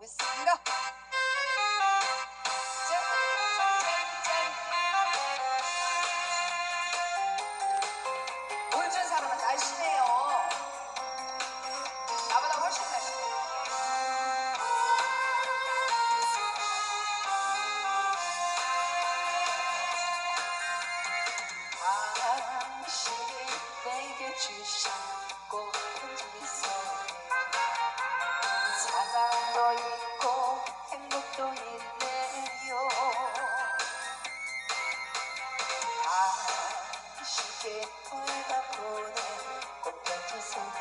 你们三个。 도 있고 행복도 있네요. 아 쉽게 우리가 보낸 꽃밭이 속에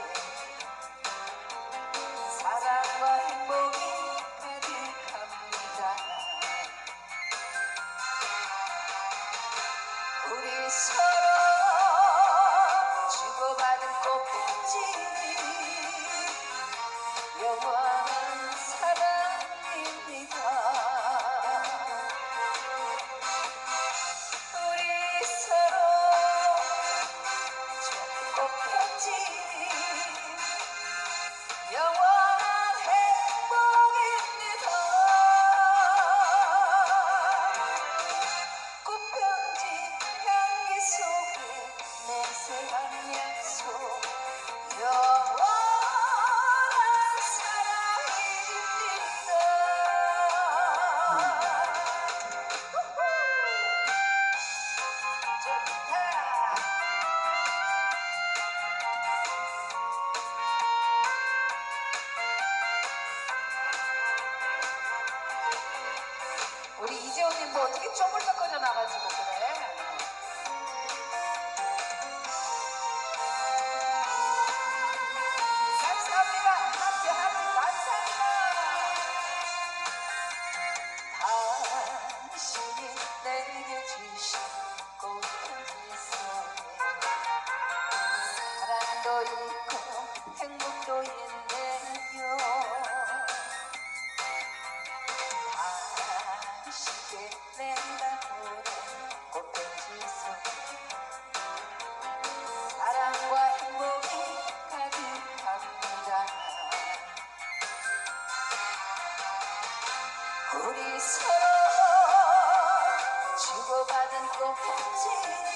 사랑과 행복이 가득합니다. 우리 서 뭐 어떻게 점을 섞어져 나가지고. 우리 서로 주고받은 그 꽃 편지